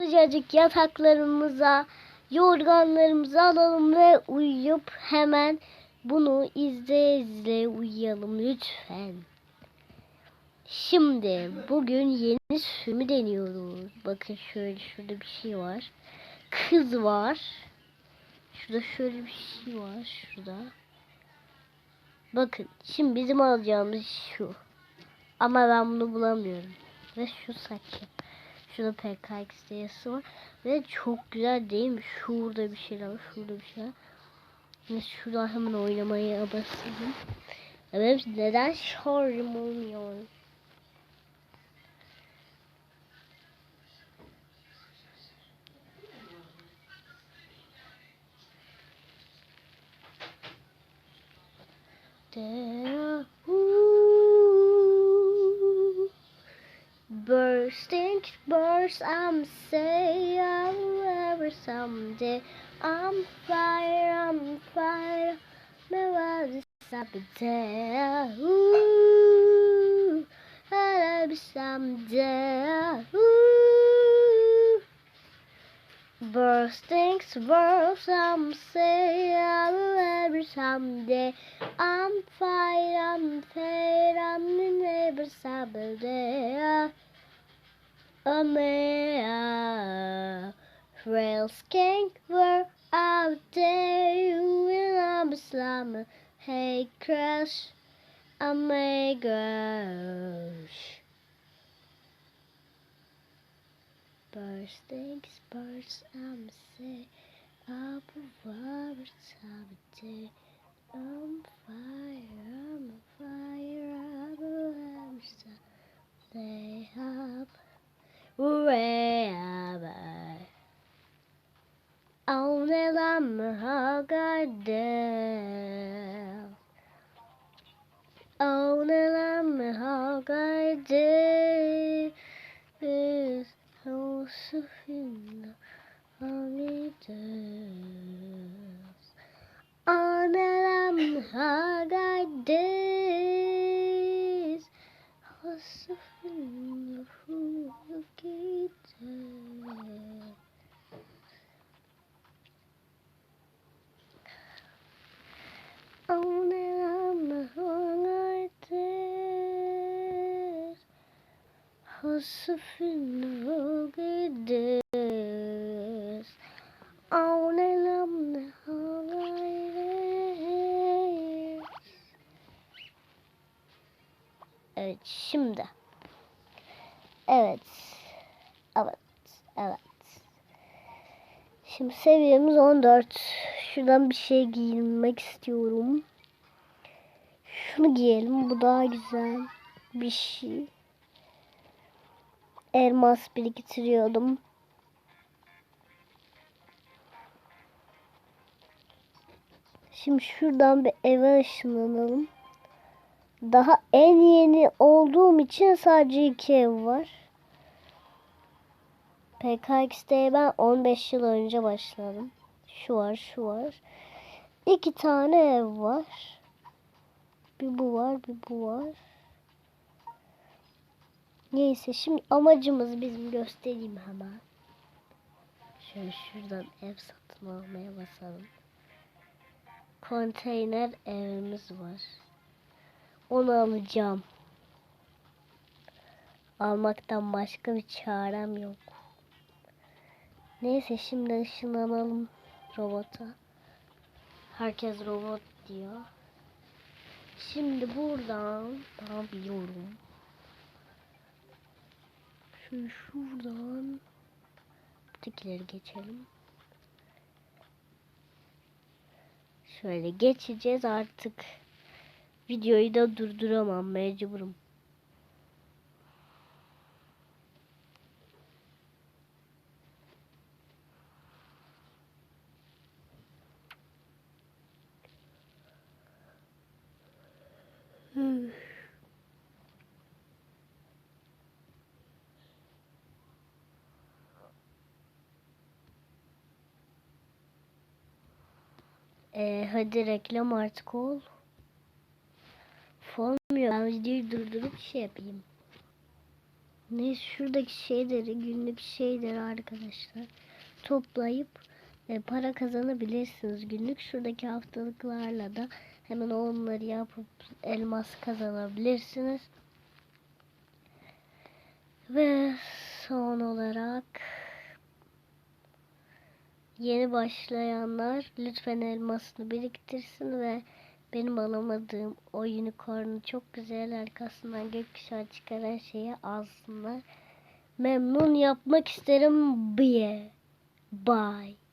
Sıcacık yataklarımıza, yorganlarımızı alalım ve uyuyup hemen bunu izle izle uyuyalım lütfen. Şimdi bugün yeni sürümü deniyoruz. Bakın şöyle şurada bir şey var. Kız var. Şurada şöyle bir şey var. Şurada. Bakın şimdi bizim alacağımız şu. Ama ben bunu bulamıyorum. Ve şu saçı. Şurada PKX yazısı var. Ve çok güzel değil mi? Şurada bir şeyler var. Şurada bir şeyler. Ve şuradan hemen oynamaya basalım. Evet neden şarjım olmuyor? There, burst, I'm say I'll ever someday. I'm fire, I'm fire. Never stop it there. Ooh, I'll be someday. Ooh. Bursting burst, I'm say I will ever someday. I'm fine, I'm fine, I'm the neighbor someday a Omea. Rails king were out there in a slumber. Hey, crash. Omega. Burst things, burst, I'm sick. Up over, I'm day. I'm fire, I'm fire. somehow got there. Only somehow got there. Is no suffering only this. Only somehow got there. Was suffering who located. Josefina gides Ağlayalım ne ağlayız Evet şimdi. Evet. Evet Evet. Şimdi seviyemiz 14 Şuradan bir şey giyinmek istiyorum. Şunu giyelim bu daha güzel bir şey elmas biriktiriyordum. Şimdi şuradan bir eve ışınlanalım. Daha en yeni olduğum için sadece iki ev var. PKX'de ben 15 yıl önce başladım. Şu var, şu var. İki tane ev var. Bir bu var, bir bu var. Neyse şimdi amacımız bizim göstereyim hemen. Şöyle şuradan ev satın almaya basalım. Konteyner evimiz var. Onu alacağım. Almaktan başka bir çarem yok. Neyse şimdi ışınlanalım robota. Herkes robot diyor. Şimdi buradan ne yapıyorum? Şöyle şuradan ötekileri geçelim. Şöyle geçeceğiz artık. Videoyu da durduramam mecburum. Ee, hadi reklam artık ol. Olmuyor. Ben videoyu durdurup şey yapayım. Neyse şuradaki şeyleri günlük şeyleri arkadaşlar toplayıp e, para kazanabilirsiniz. Günlük şuradaki haftalıklarla da hemen onları yapıp elmas kazanabilirsiniz. Ve son olarak yeni başlayanlar lütfen elmasını biriktirsin ve benim alamadığım o unicorn'u çok güzel arkasından gökkuşağı çıkaran şeyi alsınlar. Memnun yapmak isterim. Bye. Bye.